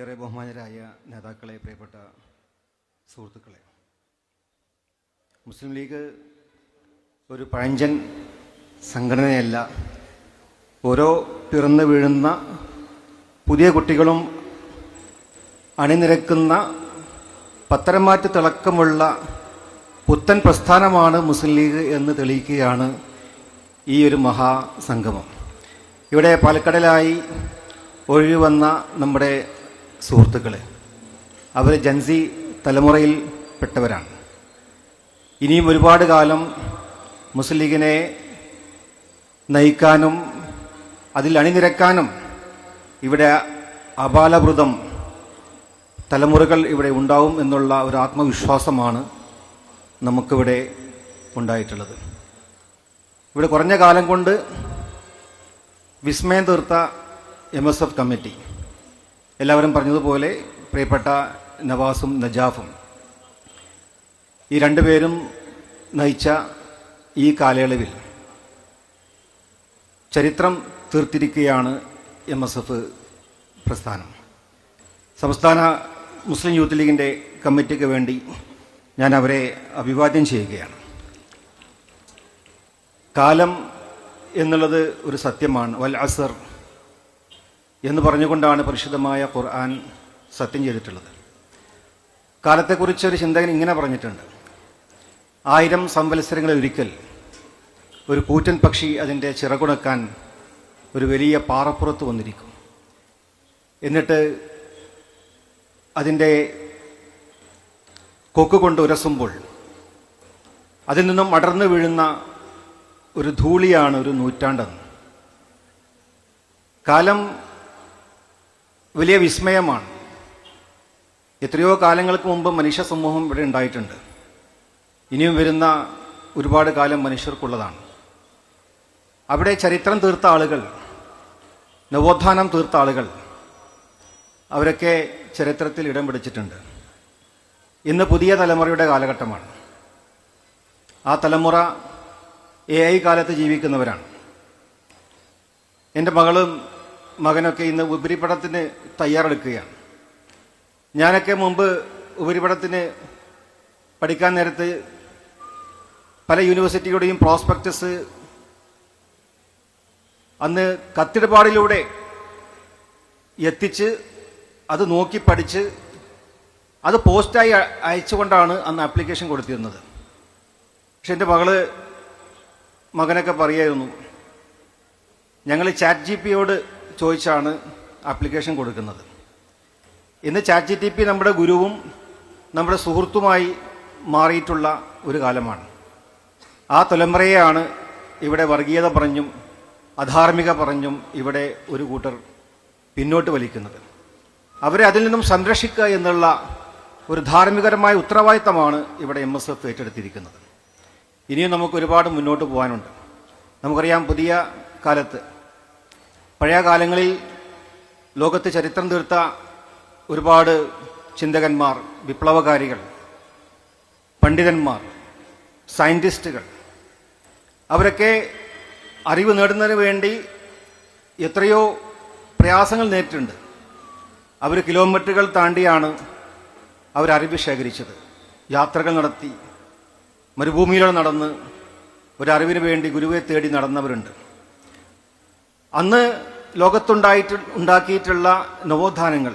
ഏറെ ബഹുമാനരായ നേതാക്കളെ പ്രിയപ്പെട്ട സുഹൃത്തുക്കളെ. മുസ്ലിം ലീഗ് ഒരു പഴഞ്ചൻ സംഘടനയല്ല. ഓരോ പിറന്നു വീഴുന്ന പുതിയ കുട്ടികളും അണിനിരക്കുന്ന പത്തരമാറ്റ് തിളക്കമുള്ള പുത്തൻ പ്രസ്ഥാനമാണ് മുസ്ലിം ലീഗ് എന്ന് തെളിയിക്കുകയാണ് ഈ ഒരു മഹാസംഗമം. ഇവിടെ പാലക്കടലായി ഒഴിവന്ന നമ്മുടെ സുഹൃത്തുക്കളെ അവർ ജൻസി തലമുറയിൽ പെട്ടവരാണ്. ഇനിയും ഒരുപാട് കാലം മുസ്ലിം ലീഗിനെ നയിക്കാനും അതിൽ അണിനിരക്കാനും ഇവിടെ അപാലവൃതം തലമുറകൾ ഇവിടെ ഉണ്ടാവും എന്നുള്ള ഒരു ആത്മവിശ്വാസമാണ് നമുക്കിവിടെ ഉണ്ടായിട്ടുള്ളത്. ഇവിടെ കുറഞ്ഞ കാലം കൊണ്ട് വിസ്മയം തീർത്ത എം എസ് എഫ് കമ്മിറ്റി എല്ലാവരും പറഞ്ഞതുപോലെ പ്രിയപ്പെട്ട നവാസും നജാഫും. ഈ രണ്ടുപേരും നയിച്ച ഈ കാലയളവിൽ ചരിത്രം തീർത്തിരിക്കുകയാണ് എം എസ് എഫ് പ്രസ്ഥാനം. സംസ്ഥാന മുസ്ലിം യൂത്ത് ലീഗിന്റെ കമ്മിറ്റിക്ക് വേണ്ടി ഞാൻ അവരെ അഭിവാദ്യം ചെയ്യുകയാണ്. കാലം എന്നുള്ളത് ഒരു സത്യമാണ്. വൽ അസർ എന്ന് പറഞ്ഞുകൊണ്ടാണ് പരിശുദ്ധമായ ഖുർആൻ സത്യം ചെയ്തിട്ടുള്ളത്. കാലത്തെക്കുറിച്ച് ഒരു ചിന്തകൻ ഇങ്ങനെ പറഞ്ഞിട്ടുണ്ട്. ആയിരം സംവത്സരങ്ങളിൽ ഒരിക്കൽ ഒരു കൂറ്റൻ പക്ഷി അതിന്റെ ചിറകുണക്കാൻ ഒരു വലിയ പാറപ്പുറത്ത് വന്നിരിക്കും. എന്നിട്ട് അതിന്റെ കൊക്ക് കൊണ്ട് ഉരസുമ്പോൾ അതിൽ നിന്നും അടർന്നു വീഴുന്ന ഒരു ധൂളിയാണ് ഒരു നൂറ്റാണ്ടെന്ന്. കാലം വലിയ വിസ്മയമാണ്. എത്രയോ കാലങ്ങൾക്ക് മുമ്പ് മനുഷ്യ സമൂഹം ഇവിടെ ഉണ്ടായിട്ടുണ്ട്. ഇനിയും വരുന്ന ഒരുപാട് കാലം മനുഷ്യർക്കുള്ളതാണ്. അവിടെ ചരിത്രം തീർത്ത ആളുകൾ നവോത്ഥാനം തീർത്ത ആളുകൾ അവരൊക്കെ ചരിത്രത്തിൽ ഇടം പിടിച്ചിട്ടുണ്ട്. ഇന്ന് പുതിയ തലമുറയുടെ കാലഘട്ടമാണ്. ആ തലമുറ എ ഐ കാലത്ത് ജീവിക്കുന്നവരാണ്. എന്റെ മകളും മകനൊക്കെ ഇന്ന് ഉപരിപഠത്തിന് തയ്യാറെടുക്കുകയാണ്. ഞാനൊക്കെ മുമ്പ് ഉപരിപഠത്തിന് പഠിക്കാൻ നേരത്ത് പല യൂണിവേഴ്സിറ്റിയുടെയും പ്രോസ്പെക്ടസ് അന്ന് കത്തിടപാടിലൂടെ എത്തിച്ച് അത് നോക്കി പഠിച്ച് അത് പോസ്റ്റായി അയച്ചുകൊണ്ടാണ് അന്ന് ആപ്ലിക്കേഷൻ കൊടുത്തിരുന്നത്. പക്ഷെ എന്റെ മകൾ മകനൊക്കെ പറയായിരുന്നു ഞങ്ങൾ ചാറ്റ് ജി പിയോട് ചോദിച്ചാണ് ആപ്ലിക്കേഷൻ കൊടുക്കുന്നത്. ഇന്ന് ചാറ്റ് ജി ടി പി നമ്മുടെ ഗുരുവും നമ്മുടെ സുഹൃത്തുമായി മാറിയിട്ടുള്ള ഒരു കാലമാണ്. ആ തലമുറയെയാണ് ഇവിടെ വർഗീയത പറഞ്ഞും അധാർമിക പറഞ്ഞും ഇവിടെ ഒരു കൂട്ടർ പിന്നോട്ട് വലിക്കുന്നത്. അവരെ അതിൽ നിന്നും സംരക്ഷിക്കുക എന്നുള്ള ഒരു ധാർമ്മികരമായ ഉത്തരവാദിത്തമാണ് ഇവിടെ എം എസ് എഫ് ഏറ്റെടുത്തിരിക്കുന്നത്. ഇനിയും നമുക്ക് ഒരുപാട് മുന്നോട്ട് പോകാനുണ്ട്. നമുക്കറിയാം പുതിയ കാലത്ത് പഴയ കാലങ്ങളിൽ ലോകത്ത് ചരിത്രം തീർത്ത ഒരുപാട് ചിന്തകന്മാർ വിപ്ലവകാരികൾ പണ്ഡിതന്മാർ സയന്റിസ്റ്റുകൾ അവരൊക്കെ അറിവ് നേടുന്നതിന് വേണ്ടി എത്രയോ പ്രയാസങ്ങൾ നേരിട്ടുണ്ട് അവർ കിലോമീറ്ററുകൾ താണ്ടിയാണ് അവരറിവ് ശേഖരിച്ചത്. യാത്രകൾ നടത്തി മരുഭൂമിയിലൂടെ നടന്ന് ഒരറിവിന് വേണ്ടി ഗുരുവെ തേടി നടന്നവരുണ്ട്. അന്ന് ലോകത്തുണ്ടായിട്ട് ഉണ്ടാക്കിയിട്ടുള്ള നവോത്ഥാനങ്ങൾ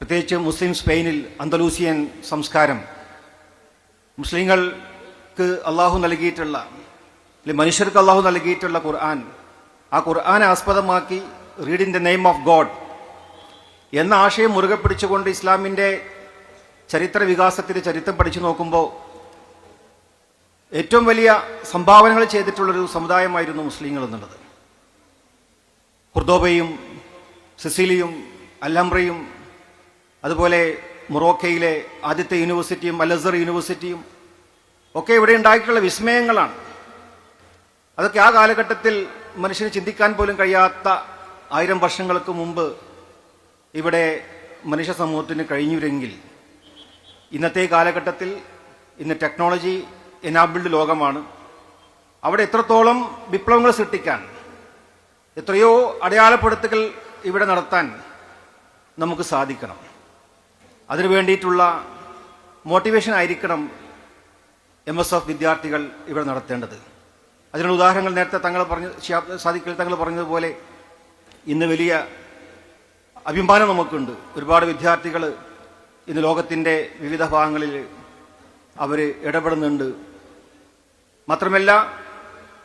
പ്രത്യേകിച്ച് മുസ്ലിം സ്പെയിനിൽ അന്തലൂസിയൻ സംസ്കാരം മുസ്ലിങ്ങൾക്ക് അള്ളാഹു നൽകിയിട്ടുള്ള അല്ലെങ്കിൽ മനുഷ്യർക്ക് അള്ളാഹു നൽകിയിട്ടുള്ള ഖുർആൻ ആ ഖുർആനെ ആസ്പദമാക്കി read in the name of God എന്ന ആശയം മുറുകെ പിടിച്ചുകൊണ്ട് ഇസ്ലാമിന്റെ ചരിത്ര വികാസത്തിന്റെ ചരിത്രം പഠിച്ചു നോക്കുമ്പോൾ ഏറ്റവും വലിയ സംഭാവനകൾ ചെയ്തിട്ടുള്ളൊരു സമുദായമായിരുന്നു മുസ്ലിങ്ങൾ എന്നുള്ളത്. കുർദോബയും സിസിലിയും അല്ലംബ്രയും അതുപോലെ മൊറോക്കയിലെ ആദ്യത്തെ യൂണിവേഴ്സിറ്റിയും അലസർ യൂണിവേഴ്സിറ്റിയും ഒക്കെ ഇവിടെ ഉണ്ടായിട്ടുള്ള വിസ്മയങ്ങളാണ്. അതൊക്കെ ആ കാലഘട്ടത്തിൽ മനുഷ്യന് ചിന്തിക്കാൻ പോലും കഴിയാത്ത ആയിരം വർഷങ്ങൾക്ക് മുമ്പ് ഇവിടെ മനുഷ്യ സമൂഹത്തിന് കഴിഞ്ഞുവരെങ്കിൽ ഇന്നത്തെ കാലഘട്ടത്തിൽ ഇന്ന് ടെക്നോളജി എനാബിൾഡ് ലോകമാണ്. അവിടെ എത്രത്തോളം വിപ്ലവങ്ങൾ സൃഷ്ടിക്കാൻ എത്രയോ അടയാളപ്പെടുത്തുകൾ ഇവിടെ നടത്താൻ നമുക്ക് സാധിക്കണം. അതിനു വേണ്ടിയിട്ടുള്ള മോട്ടിവേഷൻ ആയിരിക്കണം എം എസ് എഫ് വിദ്യാർത്ഥികൾ ഇവിടെ നടത്തേണ്ടത്. അതിനുള്ള ഉദാഹരണങ്ങൾ നേരത്തെ തങ്ങൾ പറഞ്ഞ സാധിക്കൽ തങ്ങൾ പറഞ്ഞതുപോലെ ഇന്ന് വലിയ അഭിമാനം നമുക്കുണ്ട്. ഒരുപാട് വിദ്യാർത്ഥികൾ ഇന്ന് ലോകത്തിന്റെ വിവിധ ഭാഗങ്ങളിൽ അവർ ഇടപെടുന്നുണ്ട്. മാത്രമല്ല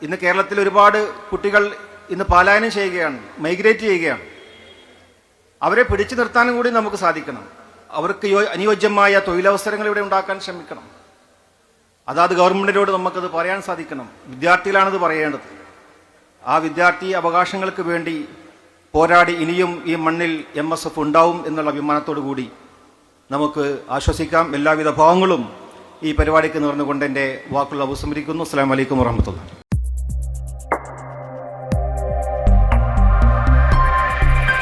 ഇന്ന് കേരളത്തിൽ ഒരുപാട് കുട്ടികൾ ഇന്ന് പാലായനം ചെയ്യുകയാണ് മൈഗ്രേറ്റ് ചെയ്യുകയാണ്. അവരെ പിടിച്ചു നിർത്താനും കൂടി നമുക്ക് സാധിക്കണം. അവർക്ക് അനുയോജ്യമായ തൊഴിലവസരങ്ങൾ ഇവിടെ ഉണ്ടാക്കാൻ ശ്രമിക്കണം. അതാത് ഗവൺമെന്റിനോട് നമുക്കത് പറയാൻ സാധിക്കണം. വിദ്യാർത്ഥികളാണത് പറയേണ്ടത്. ആ വിദ്യാർത്ഥി അവകാശങ്ങൾക്ക് വേണ്ടി പോരാടി ഇനിയും ഈ മണ്ണിൽ എം എസ് എഫ് ഉണ്ടാവും എന്നുള്ള അഭിമാനത്തോടു കൂടി നമുക്ക് ആശ്വസിക്കാം. എല്ലാവിധ ഭാവങ്ങളും ഈ പരിപാടിക്ക് നേർന്നുകൊണ്ട് എന്റെ വാക്കുകൾ ഉപസംഹരിക്കുന്നു അസ്സാം വലൈക്കും വാഹമത്തുള്ള